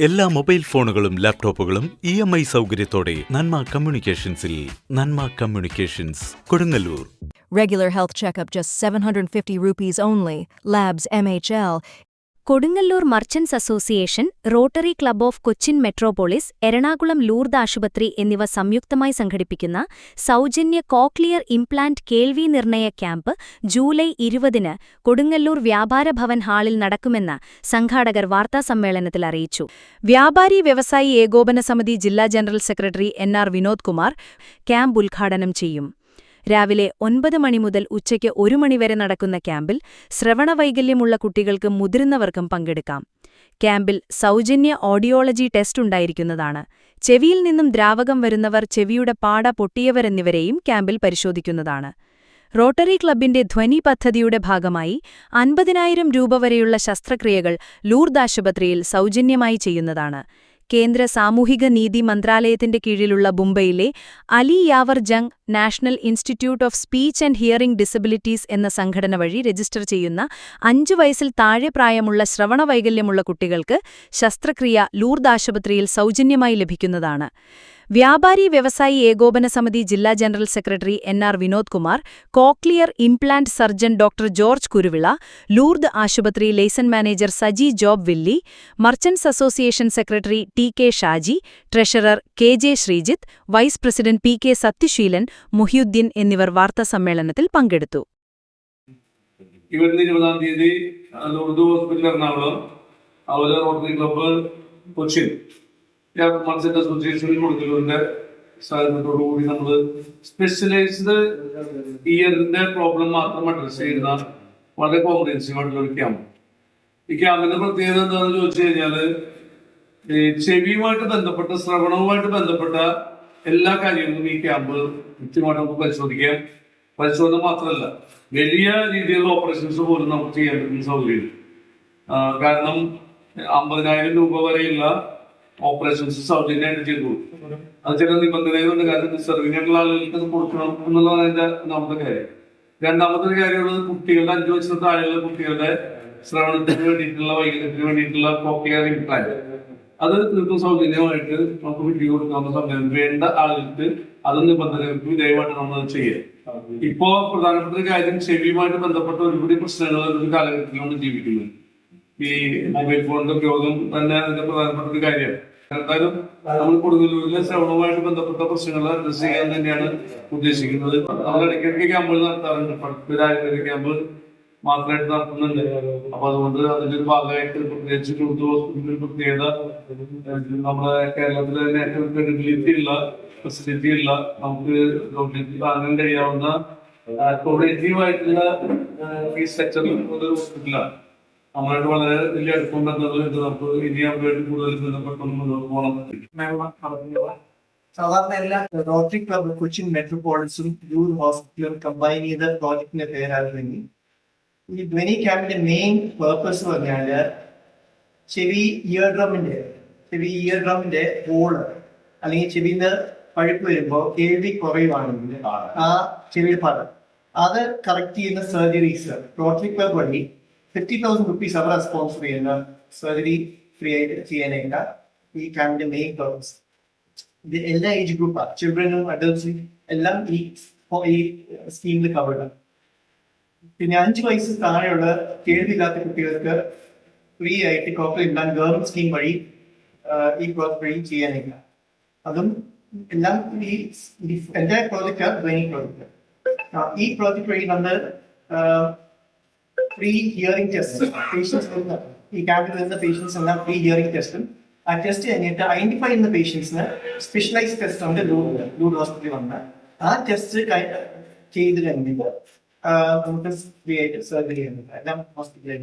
എല്ലാ മൊബൈൽ ഫോണുകളും ലാപ്ടോപ്പുകളും ഇ എം ഐ സൗകര്യത്തോടെ Nanma കമ്മ്യൂണിക്കേഷൻസിൽ Nanma communications Kodungallur Regular health checkup just 750 rupees only. Labs MHL. Kodungallur merchants association rotary club of Cochin Metropolis Ernakulam Lourdes ആശുപത്രി എന്നിവ സംയുക്തമായി സംഘടിപ്പിക്കുന്ന സൗജന്യ കോക്ലിയർ ഇംപ്ലാന്റ് കേൾവി നിർണയ ക്യാമ്പ് ജൂലൈ ഇരുപതിന് കൊടുങ്ങല്ലൂർ വ്യാപാര ഭവൻ ഹാളിൽ നടക്കുമെന്ന് സംഘാടകർ വാർത്താസമ്മേളനത്തിൽ അറിയിച്ചു. വ്യാപാരി വ്യവസായി ഏകോപന സമിതി ജില്ലാ general secretary N R Vinod Kumar camp ഉദ്ഘാടനം ചെയ്യും. രാവിലെ ഒൻപത് മണി മുതൽ ഉച്ചയ്ക്ക് ഒരു മണിവരെ നടക്കുന്ന ക്യാമ്പിൽ ശ്രവണവൈകല്യമുള്ള കുട്ടികൾക്കും മുതിർന്നവർക്കും പങ്കെടുക്കാം. ക്യാമ്പിൽ സൗജന്യ ഓഡിയോളജി ടെസ്റ്റ് ഉണ്ടായിരിക്കുന്നതാണ്. ചെവിയിൽ നിന്നും ദ്രാവകം വരുന്നവർ ചെവിയുടെ പാട പൊട്ടിയവരെന്നിവരെയും ക്യാമ്പിൽ പരിശോധിക്കുന്നതാണ്. റോട്ടറി ക്ലബിന്റെ ധ്വനി പദ്ധതിയുടെ ഭാഗമായി അൻപതിനായിരം രൂപ വരെയുള്ള ശസ്ത്രക്രിയകൾ ലൂർദ് ആശുപത്രിയിൽ സൗജന്യമായി ചെയ്യുന്നതാണ്. കേന്ദ്ര സാമൂഹിക നീതി മന്ത്രാലയത്തിന്റെ കീഴിലുള്ള മുംബൈയിലെ Ali Yavar Jung national institute of speech and hearing disabilities എന്ന സംഘടന വഴി രജിസ്റ്റർ ചെയ്യുന്ന അഞ്ചു വയസ്സിൽ താഴെ പ്രായമുള്ള ശ്രവണവൈകല്യമുള്ള കുട്ടികൾക്ക് ശസ്ത്രക്രിയ ലൂർദ് ആശുപത്രിയിൽ സൗജന്യമായി ലഭിക്കുന്നതാണ്. വ്യാപാരി വ്യവസായി ഏകോപന സമിതി ജില്ലാ general secretary N R Vinod Kumar cochlear implant surgeon doctor George Kuruvila Lourdes ആശുപത്രി liaison manager Saji Job Willy merchants association secretary T K Shaji treasurer K J Sreejith vice president P K Sathyaseelan Muhiyudheen എന്നിവർ വാർത്താസമ്മേളനത്തിൽ പങ്കെടുത്തു. ഈ club Cochin മത്സ്യന്റെ association കൊടുക്കലുണ്ട് സഹകരണത്തോടുകൂടി നമ്മൾ specialised ഇയറിന്റെ problem മാത്രം അഡ്രസ് ചെയ്യുന്ന വളരെ കോംപ്രിഹെൻസീവ് ആയിട്ടുള്ള ഒരു ക്യാമ്പ് ഈ ക്യാമ്പിന്റെ പ്രത്യേകത എന്താണെന്ന് ചോദിച്ചു കഴിഞ്ഞാൽ ഈ ചെവിയുമായിട്ട് ബന്ധപ്പെട്ട ശ്രവണവുമായിട്ട് ബന്ധപ്പെട്ട എല്ലാ കാര്യങ്ങളും ഈ ക്യാമ്പ് കൃത്യമായിട്ട് നമുക്ക് പരിശോധിക്കാം. പരിശോധന മാത്രമല്ല വലിയ രീതിയിലുള്ള ഓപ്പറേഷൻസ് പോലും നമുക്ക് ചെയ്യാൻ പറ്റുന്ന സൗകര്യം. കാരണം അമ്പതിനായിരം രൂപ വരെയുള്ള ഓപ്പറേഷൻസ് സൗജന്യമായിട്ട് ചെയ്തു കൊടുക്കും. അത് ചില നിബന്ധനകളുണ്ട് കാരണം സെർവിനുള്ള ആളുകൾക്ക് അത് കൊടുക്കണം എന്നുള്ളതാണ് അതിന്റെ ഒന്നാമത്തെ കാര്യം. രണ്ടാമത്തെ ഒരു കാര്യമുള്ളത് കുട്ടികളുടെ അഞ്ചു വയസ്സിന് താഴെയുള്ള കുട്ടികളുടെ ശ്രവണത്തിന് വേണ്ടിയിട്ടുള്ള വൈകല്യത്തിന് വേണ്ടിയിട്ടുള്ള കോക്ലിയർ ഇംപ്ലാന്റ് അത് തീർത്തും സൗജന്യമായിട്ട് നമുക്ക് വിട്ടു കൊടുക്കാവുന്ന സമയം വേണ്ട ആളുകൾക്ക് അത് നിബന്ധനകൾക്ക് വിധേയമായിട്ട് നമ്മൾ ചെയ്യാം. ഇപ്പോ പ്രധാനപ്പെട്ട ഒരു കാര്യം ചെവിയുമായിട്ട് ബന്ധപ്പെട്ട ഒരുപാട് പ്രശ്നങ്ങൾ ഒരു കാലഘട്ടത്തിലാണ് ജീവിക്കുന്നത്. ഈ മൊബൈൽ ഫോണിന്റെ ഉപയോഗം തന്നെ അതിന്റെ പ്രധാനപ്പെട്ട ഒരു കാര്യമാണ്. എന്തായാലും നമ്മൾ കൊടുങ്ങല്ലൂരിലെ ശ്രവണവുമായിട്ട് ബന്ധപ്പെട്ട പ്രശ്നങ്ങൾ അഡ്രസ് ചെയ്യാൻ തന്നെയാണ് ഉദ്ദേശിക്കുന്നത്. നമ്മൾ ഇടയ്ക്കിടയ്ക്ക് ക്യാമ്പുകൾ നടത്താറുണ്ട്. പത്ത് ആയുർവേദ ക്യാമ്പ് മാത്രമായിട്ട് നടത്തുന്നുണ്ട്. അപ്പൊ അതുകൊണ്ട് അതിന്റെ ഒരു ഭാഗമായിട്ട് പ്രത്യേകിച്ച് ടൂത്ത് ഹോസ്പിറ്റലിൽ പ്രത്യേകത നമ്മുടെ കേരളത്തിലെ തന്നെ ഏറ്റവും ക്രെഡിബിലിറ്റി ഉള്ള ഫെസിലിറ്റി ഉള്ള നമുക്ക് ഗവൺമെന്റ് താങ്ങാൻ കഴിയാവുന്ന കോപ്പറേറ്റീവ് ആയിട്ടുള്ള ഫീസ് സ്ട്രക്ചർ ഒരു ഹോസ്പിറ്റലാണ് നമ്മളായിട്ട് വളരെ വലിയ അടുപ്പം ബന്ധങ്ങളുണ്ട് നമുക്ക് ഇനി അവരുമായിട്ട് കൂടുതൽ ബന്ധപ്പെട്ടൊന്നും പോകണം സാധാരണ എല്ലാ റോട്ടറി ക്ലബ്ബ് കൊച്ചിൻ മെട്രോപോളിസും ജൂർ ഹോസ്പിറ്റലും കമ്പൈൻ ചെയ്ത പ്രോജക്റ്റിന്റെ പേരായിരുന്നെങ്കിൽ ഈ ധ്വനി ക്യാമ്പിന്റെ മെയിൻ പേർപ്പസ് പറഞ്ഞാൽ ചെവി ഇയർ ഡ്രമ്മിന്റെ ചെവി ഇയർ ഡ്രമ്മിന്റെ ഹോൾ അല്ലെങ്കിൽ ചെവിന്ന് പഴുപ്പ് വരുമ്പോൾ കേൾവി കുറയുവാണെങ്കിൽ ആ ചെവിയുടെ ഭാഗം അത് കറക്റ്റ് ചെയ്യുന്ന സർജറീസ് റോട്ടറി ക്ലബ് വഴി ഫിഫ്റ്റി തൗസൻഡ് റുപ്പീസ് അവർ സ്പോൺസർ ചെയ്യുന്ന സർജറി ഫ്രീ ആയിട്ട് ചെയ്യാനായിട്ട് ഈ ക്യാമ്പിന്റെ മെയിൻ പേർപ്പസ് ഇത് എല്ലാ ഏജ് ഗ്രൂപ്പാണ് ചിൽഡ്രനും അഡൽട്ട്സും എല്ലാം ഈ ഈ സ്കീമിൽ ആണ്. പിന്നെ അഞ്ച് വയസ്സ് താഴെയുള്ള കേൾവില്ലാത്ത കുട്ടികൾക്ക് ഫ്രീ ആയിട്ട് കോപ്പർ ഇല്ലാൻ ഗവൺമെന്റ് സ്കീം വഴി ഈ കോപ്പർ വഴി ചെയ്യാനില്ല. അതും എല്ലാം ഈ എന്റെ പ്രോജക്റ്റ് ട്രെയിനിങ് പ്രോജക്റ്റ് ഈ പ്രോജക്റ്റ് വഴി നമ്മൾ ഫ്രീ ഹിയറിംഗ് ടെസ്റ്റ് പേഷ്യൻസ് ഈ ക്യാമ്പിൽ വരുന്ന പേഷ്യൻസ് എല്ലാം ഫ്രീ ഹിയറിംഗ് ടെസ്റ്റും ആ ടെസ്റ്റ് കഴിഞ്ഞിട്ട് ഐഡന്റിഫൈ ചെയ്യുന്ന പേഷ്യൻസിന് സ്പെഷ്യലൈസ് ടെസ്റ്റ് ഉണ്ട്. ലൂഡ് ലൂഡ് ഹോസ്പിറ്റലിൽ വന്ന്. ആ ടെസ്റ്റ് ചെയ്ത് കഴിഞ്ഞിട്ട് നമുക്ക് സർജറി ചെയ്യുന്നുണ്ട് എല്ലാം ഹോസ്പിറ്റലിൽ